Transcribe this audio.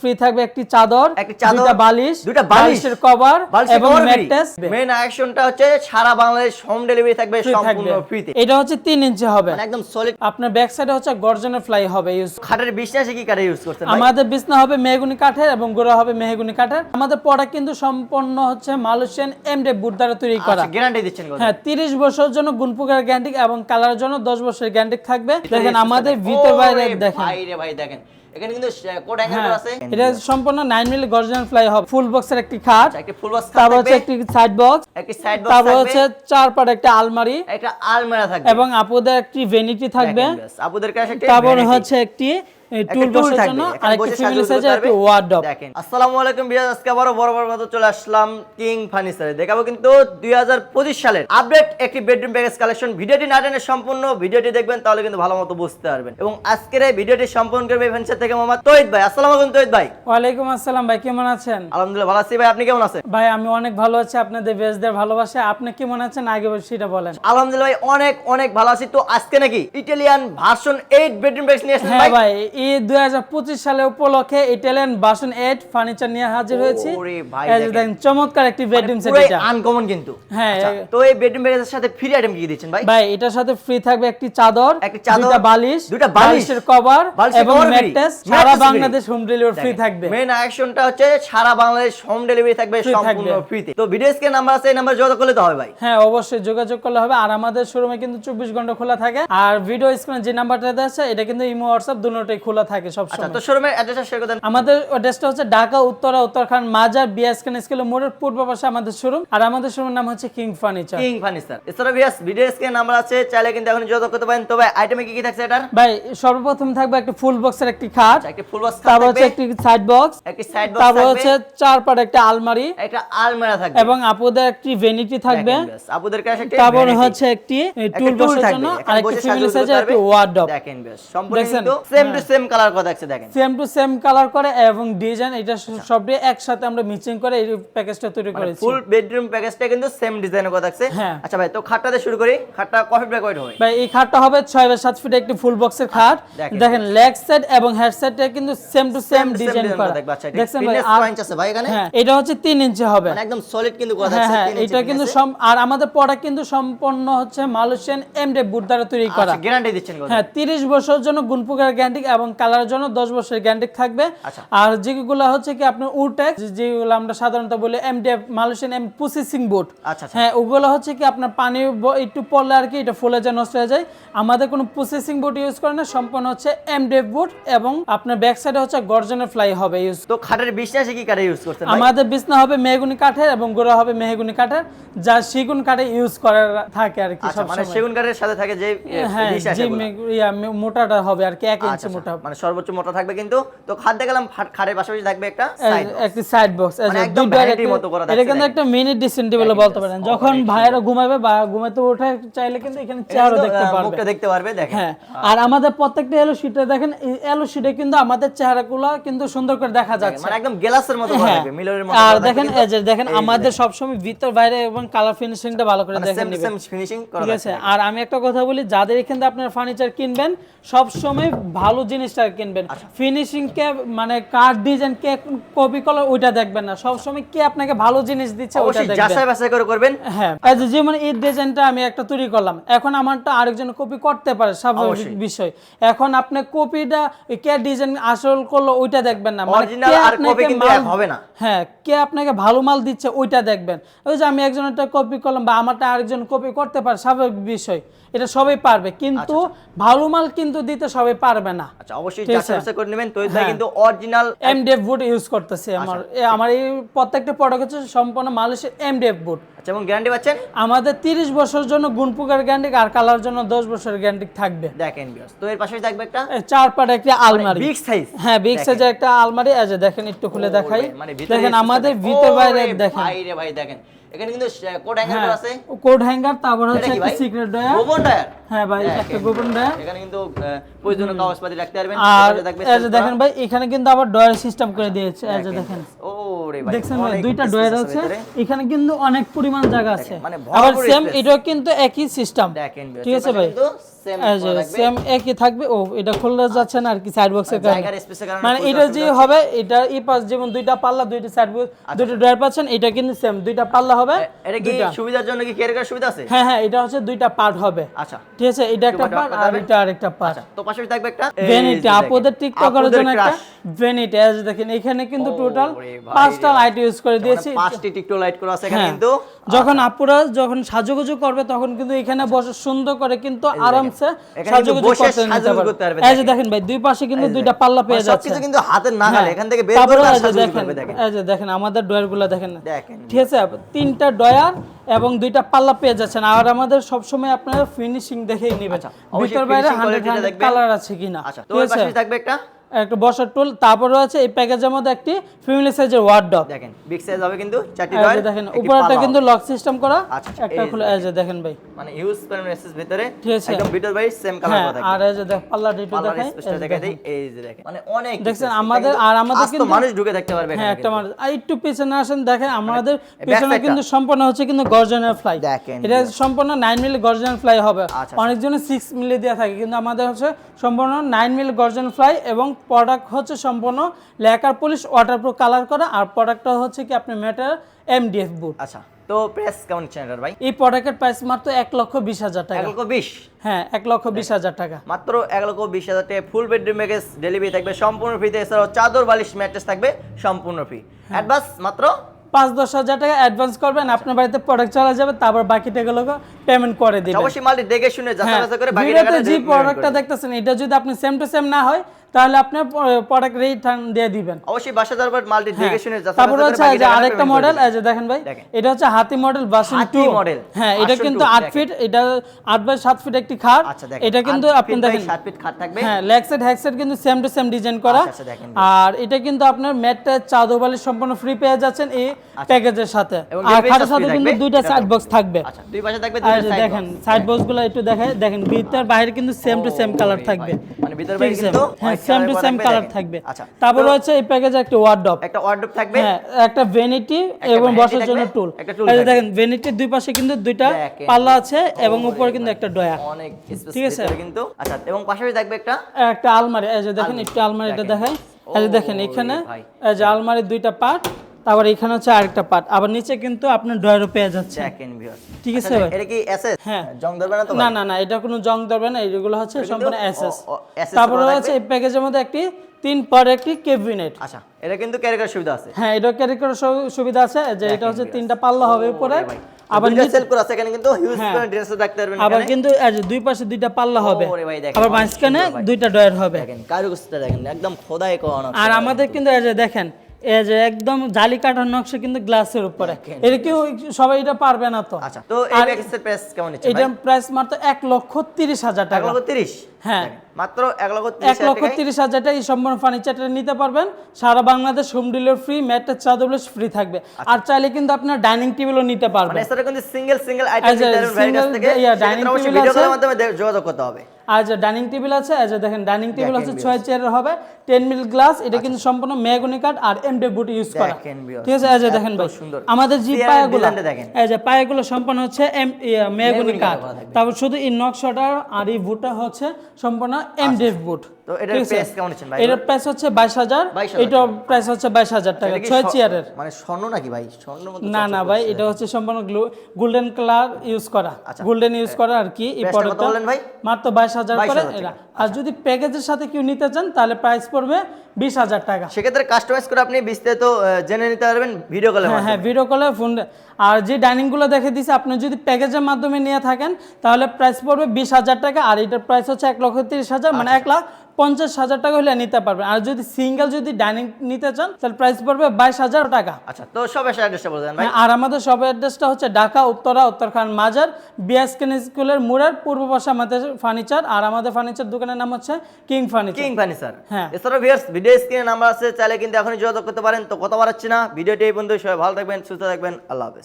Free থাকবে একটি চাদর একটি চাদর, বালিশ বালিশের কভার এবং ম্যাট্রেস মেন অ্যাকশনটা হচ্ছে সারা বাংলাদেশ হোম ডেলিভারি থাকবে সম্পূর্ণ ফ্রিতে এটা হচ্ছে তিন ইঞ্চি হবে। মানে একদম সলিড আপনার ব্যাক সাইডে হচ্ছে গর্জনের ফ্লাই হবে ইউজ খাটের কি কাঠে ইউজ করছেন আমাদের বিছনা হবে মেহগুনি কাঠের এবং গোড়া হবে মেহগুনি কাঠের। আমাদের প্রোডাক্ট কিন্তু সম্পূর্ণ হচ্ছে মালয়েশিয়ান এমডে বুট দ্বারা তৈরি করা। আচ্ছা গ্যারান্টি দিচ্ছেন হ্যাঁ তিরিশ বছরের জন্য গুণপুকার গ্যারান্টি এবং কালারের জন্য দশ বছরের গ্যারান্টি থাকবে। দেখেন আমাদের। ভিতর বাইরে দেখেন। ভাই দেখেন। এখানে কিন্তু কোড হ্যাঁ অ্যাঙ্গেল আছে। এটা সম্পূর্ণ নাইন মিলি গর্জিয়ান ফ্লাই হবে। ফুল বক্সের একটি খাট একটি ফুল বক্স তারপর হচ্ছে একটি সাইড বক্স একটি সাইড বক্স তারপর হচ্ছে চার পাট একটা আলমারি একটা আলমারি থাকবে। এবং আপুদের একটি ভ্যানিটি থাকবে। আপুদের কাছে একটা তারপর হচ্ছে একটা টুল বসার জন্য এখানে আর একটি বসে ফ্যামিলি করতে একটি ওয়ার্ডরোব দেখেন আসসালামু আলাইকুম বিয়াজ আজকে আবারো বড় বড় মতো চলে আসলাম কিং ফার্নিচারে দেখাবো কিন্তু 2025 সালের আপডেট একটি বেডরুম প্যাকেজ কালেকশন ভিডিওটি না টেনে সম্পূর্ণ ভিডিওটি দেখবেন তাহলে কিন্তু ভালো মতো বুঝতে পারবেন। এবং আজকের এই ভিডিওটি সম্পূর্ণ করবে ফার্নিচার থেকে মোহাম্মদ তৈদ ভাই। আসসালামু আলাইকুম তৈদ ভাই। ওয়ালাইকুম আসসালাম ভাই কেমন আছেন? আলহামদুলিল্লাহ ভালো আছি ভাই। আপনি কেমন আছেন? ভাই আমি অনেক ভালো আছি আপনাদের বেজদের ভালোবাসে। আপনি কেমন আছেন? আগে সেটা বলেন। আলহামদুলিল্লাহ ভাই অনেক অনেক ভালো আছি। তো আজকে নাকি ইটালিয়ান ভার্সন 8 বেডরুম প্যাকেজ নিয়ে আসছেন হ্যাঁ ভাই। ভাই এই দুই হাজার পঁচিশ সালে উপলক্ষে ইটালিয়ান বাসন এইট ফার্নিচার নিয়ে হাজির হয়েছি। চমৎকার একটি বেডরুম সেট আনকমন কিন্তু। হ্যাঁ, আচ্ছা, তো এই বেডরুম সাথে ফ্রি আইটেম কি দিচ্ছেন ভাই? ভাই এটার সাথে ফ্রি থাকবে একটি চাদর একটি চাদর, বালিশ বালিশের কভার এবং ম্যাট্রেস সারা বাংলাদেশ হোম ডেলিভারি ফ্রি থাকবে। মেন অ্যাকশনটা হচ্ছে সারা বাংলাদেশ হোম ডেলিভারি থাকবে সম্পূর্ণ ফ্রিতে তো ভিডিও স্ক্রিন নাম্বার আছে এই নাম্বারে যোগাযোগ করলে তো হবে ভাই। হ্যাঁ অবশ্যই যোগাযোগ করলে হবে। আর আমাদের শোরুমে কিন্তু চব্বিশ ঘণ্টা খোলা থাকে। আর ভিডিও স্ক্রিনে যে নাম্বারটা দেওয়া আছে এটা কিন্তু ইমো হোয়াটসঅ্যাপ দুটোই খোলা। থাকে সব আচ্ছা সময় তো শোরুমের অ্যাড্রেসটা শেয়ার করে দেন। আমাদের অ্যাড্রেসটা হচ্ছে ঢাকা উত্তরা উত্তরখান মাজার বিএসকেন স্কুলের মোড়ের পূর্ব পাশে আমাদের শোরুম আর আমাদের শোরুমের নাম হচ্ছে কিং ফার্নিচার কিং ফার্নিচার এছাড়া ভিউয়ার্স ভিডিও স্ক্রিন নাম্বার আছে চাইলে কিন্তু এখন যোগাযোগ করতে পারেন। তো ভাই আইটেমে কি কি থাকছে এটার? ভাই সর্বপ্রথম থাকবে একটা ফুল বক্সের একটি খাট। আচ্ছা, একটি ফুল বক্স তারপর হচ্ছে একটি সাইড বক্স একটি সাইড বক্স তারপর হচ্ছে চার পাট একটা আলমারি। একটা আলমারা থাকবে। এবং আপুদের একটি ভেনিটি থাকবে। আপুদের কাছে একটা তারপর হচ্ছে একটি টুল থাকবে, জন্য আর একটি ফ্যামিলি সাইজের একটি ওয়ার্ডরোব দেখেন বেশ সম্পূর্ণ কিন্তু সেম টু হ্যাঁ। সেম কালার কথা আছে দেখেন। সেম টু সেম কালার করে এবং ডিজাইন এটা সবটি একসাথে আমরা মিক্সিং করে এই প্যাকেজটা তৈরি করেছি। ফুল বেডরুম প্যাকেজটা কিন্তু সেম ডিজাইনের কথা আছে হ্যাঁ। আচ্ছা ভাই তো খাটটাতে শুরু করি। খাটটা কফি ব্রেক ওয়েট হবে? ভাই এই খাটটা হবে ছয় বাই সাত ফিট একটি ফুল বক্সের খাট। দেখেন। লেগ সেট এবং হেড সেটটা কিন্তু সেম টু সেম ডিজাইন করা করা। আচ্ছা, দেখছেন ভাই? আর ইঞ্চ আছে ভাই এখানে? হ্যাঁ এটা হচ্ছে তিন ইঞ্চি হবে। মানে একদম সলিড কিন্তু কথা হ্যাঁ আছে হ্যাঁ ইঞ্চি এটা কিন্তু আর আমাদের প্রোডাক্ট কিন্তু সম্পূর্ণ হচ্ছে মালয়েশিয়ান এমডে বুট দ্বারা তৈরি করা। আচ্ছা গ্যারান্টি দিচ্ছেন হ্যাঁ তিরিশ বছরের জন্য গুণপুকার গ্যারান্টি এবং কালারের জন্য দশ বছরের গ্যারান্টি থাকবে। আচ্ছা। আর যেগুলো হচ্ছে কি আপনার উটেক্স যেগুলো আমরা সাধারণত বলি MDF Malaysian M processing board আচ্ছা আচ্ছা। হ্যাঁ ওগুলো হচ্ছে কি আপনার পানি একটু পড়লে আর কি এটা ফুলে যায় নষ্ট হয়ে যায়। আমাদের কোনো প্রসেসিং বোর্ড ইউজ করে না সম্পূর্ণ হচ্ছে এমডিএফ বোর্ড এবং আপনার ব্যাক সাইডে হচ্ছে গর্জনের ফ্লাই হবে ইউজ তো খাটের বিশ্বাসে কি কাঠে ইউজ ভাই? আমাদের বিছনা হবে মেহগুনি কাঠের এবং গোড়া হবে মেহগুনি কাঠের যা সেগুন কাঠে ইউজ করা থাকে আর কি আচ্ছা সব মানে সেগুন কাঠের সাথে থাকে যে হ্যাঁ যে মোটাটা হবে আর কি এক আচ্ছা, ইঞ্চি আচ্ছা, মোটা মানে সর্বোচ্চ মোটা থাকবে কিন্তু তো খাট দেখালাম খাটের পাশাপাশি থাকবে একটা। একটি সাইড বক্স একদম vanity মতো করা এটা থাকছে কিন্তু একটা মিনি ডিসেন্ট বলে বলতে পারেন। যখন ভাইয়েরা ঘুমাবে বা ঘুমাতে ওঠে চাইলে কিন্তু এখানে চেয়ারও দেখতে পারবে। মুখটা দেখতে পারবে দেখেন। হ্যাঁ আর আমাদের প্রত্যেকটা এলো শিটে দেখেন এলো শিটে কিন্তু আমাদের চেহারাগুলো কিন্তু সুন্দর করে দেখা যাচ্ছে। মানে একদম গ্লাসের মতো করা হ্যাঁ থাকবে মিলরের মতো আর দেখেন এই যে দেখেন আমাদের সবসময় ভিতর বাইরে এবং কালার ফিনিশিংটা ভালো করে মানে দেখেন সেম সেম ফিনিশিং করা ঠিক আছে? আর আমি একটা কথা বলি যাদের এখান থেকে আপনার ফার্নিচার কিনবেন সব সময় ভালো জিনিসটা কিনবেন। আচ্ছা। ফিনিশিং কে মানে কার ডিজাইন কে কপি কালার ওইটা দেখবেন না। সব সময় কে আপনাকে ভালো জিনিস দিচ্ছে ওইটা দেখবেন। যাচাই বাছাই করে করবেন। হ্যাঁ যেমন এই ডিজাইনটা আমি একটা তৈরি করলাম। এখন আমারটা আরেকজন কপি করতে পারে স্বাভাবিক বিষয়। এখন আপনি কপিটা কে ডিজাইন আসল করল ওইটা দেখবেন না। মানে Original কে আর আপনাকে কিন্তু মাল- হবে না। হ্যাঁ কে আপনাকে ভালো মাল দিচ্ছে ওইটা দেখবেন। ওই যে আমি একজনেরটা কপি করলাম বা আমারটা আরেকজন কপি করতে পারে স্বাভাবিক বিষয়। এটা সবাই পারবে। কিন্তু ভালো মাল কিন্তু দিতে সবাই পারবে না। আচ্ছা অবশ্যই যাচাই করে নেবেন তো এটা হ্যাঁ। কিন্তু অরিজিনাল এমডিএফ বুট ইউজ করতেছি আমার। আমার এই প্রত্যেকটা প্রোডাক্ট হচ্ছে সম্পূর্ণ মালয়েশিয়ার এমডিএফ বুট আচ্ছা এবং গ্যারান্টি পাচ্ছেন? আমাদের তিরিশ বছরের জন্য গুণপুকার গ্যারান্টি আর কালার জন্য দশ বছরের গ্যারান্টি থাকবে। দেখেন বিয়ার্স তো এর পাশাপাশি থাকবে একটা চার পাট একটা আলমারি। বিগ সাইজ হ্যাঁ বিগ সাইজের একটা আলমারি। এই যে দেখেন একটু খুলে দেখাই। মানে দেখেন আমাদের আছে। ভিতর বাইরে দেখেন। বাইরে ভাই দেখেন। এখানে কিন্তু কোড অ্যাঙ্গেল হ্যাঁ আছে। কোড হ্যাঙ্গার তারপর হচ্ছে একটা সিক্রেট ডয়ার গোপন টায়ার হ্যাঁ ভাই একটা গোপন ডয়ার এখানে কিন্তু প্রয়োজনীয় কাগজপাতি রাখতে পারবেন আর এই দেখেন ভাই এখানে কিন্তু আবার ডয়ার সিস্টেম করে দিয়েছে এই দেখেন। ওরে ভাই, দেখছেন দুইটা ডয়ার আছে এখানে কিন্তু অনেক পরিমাণ জায়গা আছে। মানে আবার সেম এটাও কিন্তু একই সিস্টেম ঠিক আছে ভাই। সেম একই থাকবে। ও এটা খোলা যাচ্ছে না আর কি সাইড বক্সের কারণে। জায়গার স্পেসের কারণে মানে এটা যে হবে এটা এই পাশ যেমন দুইটা পাল্লা দুইটা সাইড বক্স দুইটা ডয়ার পাচ্ছেন এটা কিন্তু সেম দুইটা পাল্লা হবে এটা কি সুবিধার জন্য কি সুবিধা আছে? হ্যাঁ হ্যাঁ এটা হচ্ছে দুইটা পার্ট হবে। আচ্ছা। ঠিক আছে এটা একটা পার্ট আর? এটা আরেকটা পার্ট আচ্ছা তো পাশাপাশি থাকবে একটা এই ভ্যানিটি আপুদের জন্য একটা ভ্যানিটি আজ দেখেন এখানে কিন্তু টোটাল পাঁচটা লাইট ইউজ করে দিয়েছি। পাঁচটি টিকটক লাইট করা আছে এখানে হ্যাঁ। কিন্তু যখন আপুরা যখন সাজুগুজু করবে তখন কিন্তু এখানে বসে সুন্দর করে কিন্তু আরামসে সাজুগুজু করতে নিতে পারবে। এই যে দেখেন। ভাই দুই পাশে কিন্তু দুইটা পাল্লা পেয়ে মানে যাচ্ছে। সবকিছু কিন্তু হাতের নাগালে হ্যাঁ। এখান থেকে বের করে সাজুগুজু দেখেন করবে দেখেন। এই যে দেখেন আমাদের ডয়ারগুলা দেখেন। দেখেন। ঠিক আছে? তিনটা ডয়ার এবং দুইটা পাল্লা পেয়ে যাচ্ছেন। আর আমাদের সবসময় আপনারা ফিনিশিং দেখেই নেবেন। আচ্ছা, ভিতর বাইরে হান্ড্রেড। কালার আছে কিনা। আচ্ছা তো পাশে থাকবে একটা? একটা বসার টুল তারপরে আছে এই প্যাকেজের মধ্যে একটি ফ্যামিলি সাইজের ওয়ার্ডরোব দেখেন বিগ সাইজ হবে কিন্তু চারটি ডয়ার দেখেন উপরেরটা কিন্তু লক সিস্টেম করা আচ্ছা, আচ্ছা, একটা খুলে এই যে দেখেন। ভাই। মানে ইউজ করেন এসএস ভিতরে একদম ভিতর বাই সেম কালার করা আর এই যে দেখ পাল্লা ডিটো দেখাই দেখাই দেই এই যে দেখেন। মানে অনেক আছে। আমাদের- আর আমাদের কিন্তু- মানুষ ঢুকে থাকতে পারবে হ্যাঁ একটা মানুষ আর একটু পিছনে আসেন দেখেন আমাদের back পিছনে কিন্তু সম্পূর্ণ হচ্ছে কিন্তু গর্জনের ফ্লাই দেখেন এটা সম্পূর্ণ নাইন মিলি গর্জন ফ্লাই হবে। অনেকজনের সিক্স মিলি দেওয়া থাকে কিন্তু আমাদের হচ্ছে সম্পূর্ণ নাইন মিলি গর্জন ফ্লাই এবং প্রোডাক্ট হচ্ছে সম্পূর্ণ লেকার পুলিশ ওয়াটারপ্রুফ কালার করা। আর প্রোডাক্টটা হচ্ছে কি আপনি মেটার এমডিএফ বুট আচ্ছা তো প্রেস কেমন এটার ভাই? এই প্রোডাক্টের প্রাইস মাত্র এক লক্ষ বিশ হাজার এক টাকা লক্ষ বিশ? হ্যাঁ এক লক্ষ বিশ হাজার টাকা। মাত্র এক লক্ষ বিশ হাজার টাকা ফুল বেডরুম প্যাকেজ ডেলিভারি থাকবে সম্পূর্ণ ফ্রিতে এছাড়াও চাদর বালিশ ম্যাট্রেস থাকবে সম্পূর্ণ ফ্রি হ্যাঁ। অ্যাডভান্স মাত্র? পাঁচ দশ হাজার টাকা অ্যাডভান্স করবেন। আপনার বাড়িতে প্রোডাক্ট চলে যাবে তারপর বাকি টাকাগুলো পেমেন্ট করে দিবেন। অবশ্যই মালটি দেখে শুনে যাচাই হ্যাঁ, বাছাই করে বাকি ভিডিওতে টাকাটা যে প্রোডাক্টটা দেখতেছেন এটা যদি আপনি সেম টু সেম না হয় তাহলে আপনার প্রোডাক্ট রিটার্ন দিয়ে দিবেন। অবশ্যই বাসা যাওয়ার পর মালটি দেখে শুনে তারপর হচ্ছে যে আরেকটা মডেল এই যে দেখেন ভাই এটা হচ্ছে হাতি মডেল হাতি 2 model, হ্যাঁ এটা কিন্তু two, 8 ফিট এটা 8 বাই 7 ফিট একটি খাট। আচ্ছা এটা কিন্তু আপনি দেখেন। সাত ফিট খাট থাকবে। হ্যাঁ লেগ সাইড হ্যাক সাইড কিন্তু সেম টু সেম ডিজাইন করা। আচ্ছা, আচ্ছা। আর এটা কিন্তু আপনার ম্যাটটা চাদর বালিশ সম্পূর্ণ ফ্রি পেয়ে যাচ্ছেন এই প্যাকেজের সাথে। আর খাটের সাথে কিন্তু দুইটা সাইড বক্স থাকবে। আচ্ছা দুই পাশে থাকবে দুই সাইড দেখেন সাইড বক্সগুলো একটু দেখেন দেখেন ভিতর বাইরে কিন্তু সেম টু সেম কালার থাকবে। মানে ভিতর বাইরে কিন্তু হ্যাঁ সেম টু সেম কালার থাকবে। আচ্ছা তারপর হচ্ছে এই প্যাকেজে একটা ওয়ার্ডরোব একটা ওয়ার্ডরোব থাকবে। হ্যাঁ একটা ভ্যানিটি এবং বসার জন্য টুল এই দেখেন ভ্যানিটির দুই পাশে কিন্তু দুইটা পাল্লা আছে এবং উপরে কিন্তু একটা ডয়া অনেক ঠিক আছে? কিন্তু আচ্ছা এবং পাশাপাশি থাকবে একটা একটা আলমারি। এই যে দেখেন একটু আলমারিটা দেখাই। এই যে দেখেন এখানে এই যে আলমারির দুইটা পার্ট তারপর এখানে হচ্ছে আরেকটা পার্ট আবার নিচে কিন্তু আপনার ডয়ারও পেয়ে যাচ্ছে। ঠিক আছে ভাই? এটা কি এসএস হ্যাঁ। জং ধরবে না তো না না না এটা কোনো জং ধরবে না এইগুলো হচ্ছে সম্পূর্ণ এসএস তারপরে হচ্ছে এই প্যাকেজের মধ্যে একটি তিন পার একটি ক্যাবিনেট আচ্ছা এটা কিন্তু ক্যারি করার সুবিধা আছে। হ্যাঁ এটা ক্যারি করার সুবিধা আছে যে এটা হচ্ছে তিনটা পাল্লা হবে উপরে। আবার নিচে- সেল করা আছে এখানে কিন্তু হিউজ। করে ড্রেস রাখতে পারবেন আবার কিন্তু এই যে দুই পাশে দুইটা পাল্লা হবে। আবার মাঝখানে দুইটা ডয়ার হবে। দেখেন কারুকাজটা দেখেন একদম খোদাই করানো আর আমাদের কিন্তু এই যে দেখেন যে একদম জালি কাটার নকশা কিন্তু গ্লাসের উপরে। এটা কেউ সবাই এটা পারবে না তো। আচ্ছা তো এই প্যাকেজের প্রাইস কেমন এটার প্রাইস মাত্র এক লক্ষ তিরিশ হাজার এক টাকা লক্ষ তিরিশ? হ্যাঁ। মাত্র এক লক্ষ এক তিরিশ লক্ষ তিরিশ হাজার টাকা এই সম্পূর্ণ ফার্নিচারটা নিতে পারবেন। সারা বাংলাদেশ হোম ডেলিভারি ফ্রি ম্যাটের চাদর ফ্রি থাকবে। আর চাইলে কিন্তু আপনার ডাইনিং টেবিলও নিতে মানে পারবেন কিন্তু সিঙ্গেল সিঙ্গেল আইটেম আচ্ছা, নিতে পারবেন ভাইয়ের কাছ থেকে। সেক্ষেত্রে dining ভিডিও কলের মাধ্যমে যোগাযোগ করতে হবে। আর যে ডাইনিং টেবিল আছে এই যে দেখেন ডাইনিং টেবিল হচ্ছে ছয় চেয়ারের হবে টেন মিল গ্লাস এটা কিন্তু সম্পূর্ণ মেগুনি কাঠ আর এমডে বুট ইউজ করা। ঠিক আছে এই যে দেখেন ভাই সুন্দর। আমাদের যে পায়াগুলো। এই যে পায়াগুলো সম্পূর্ণ হচ্ছে এম মেগুনি কাঠ। তারপর শুধু এই নকশাটা আর এই বুটটা হচ্ছে সম্পূর্ণ এমডিএফ বুট। আচ্ছা। তো এটার প্রাইস কেমন নিচ্ছেন ভাই? এটার প্রাইস হচ্ছে বাইশ হাজার। 22,000 এটার প্রাইস হচ্ছে বাইশ হাজার টাকা এটা ছয় চেয়ারের। মানে স্বর্ণ নাকি ভাই? স্বর্ণ মতো না না ভাই এটা হচ্ছে সম্পূর্ণ গোল্ডেন কালার ইউজ করা। আচ্ছা। গোল্ডেন ইউজ করা আর কি এই প্রোডাক্টটা? মাত্র বাইশ হাজার করে 22,000 আর যদি প্যাকেজের সাথে কেউ নিতে চান তাহলে প্রাইস পড়বে বিশ হাজার টাকা। সেক্ষেত্রে কাস্টমাইজ করে আপনি বিস্তারিত জেনে নিতে পারবেন ভিডিও কলে হ্যাঁ হ্যাঁ ভিডিও কলে ফোন আর যে ডাইনিংগুলো দেখে দিছে আপনি যদি প্যাকেজের মাধ্যমে নিয়ে থাকেন তাহলে প্রাইস পড়বে বিশ হাজার টাকা আর এটার প্রাইস হচ্ছে এক লক্ষ তিরিশ হাজার মানে আচ্ছা। এক লাখ পঞ্চাশ হাজার টাকা হলে নিতে পারবেন। আর যদি সিঙ্গেল যদি ডাইনিং নিতে চান তাহলে প্রাইস পড়বে বাইশ হাজার টাকা। আচ্ছা তো সব অ্যাড্রেসটা বলে দেন ভাই। হ্যাঁ, আর আমাদের সব অ্যাড্রেসটা হচ্ছে ঢাকা উত্তরা উত্তরখান মাজার বিএসকেন স্কুলের মুড়ের পূর্ব পাশে আমাদের ফার্নিচার আর আমাদের ফার্নিচার দোকানের নাম হচ্ছে কিং ফার্নিচার কিং ফার্নিচার হ্যাঁ। এছাড়াও ভিউয়ার্স ভিডিও স্ক্রিনে নাম্বার আছে চাইলে কিন্তু এখনই যোগাযোগ করতে পারেন। তো কথা বাড়াচ্ছি না ভিডিওটি এই পর্যন্ত সবাই ভালো থাকবেন সুস্থ থাকবেন আল্লাহ হাফেজ।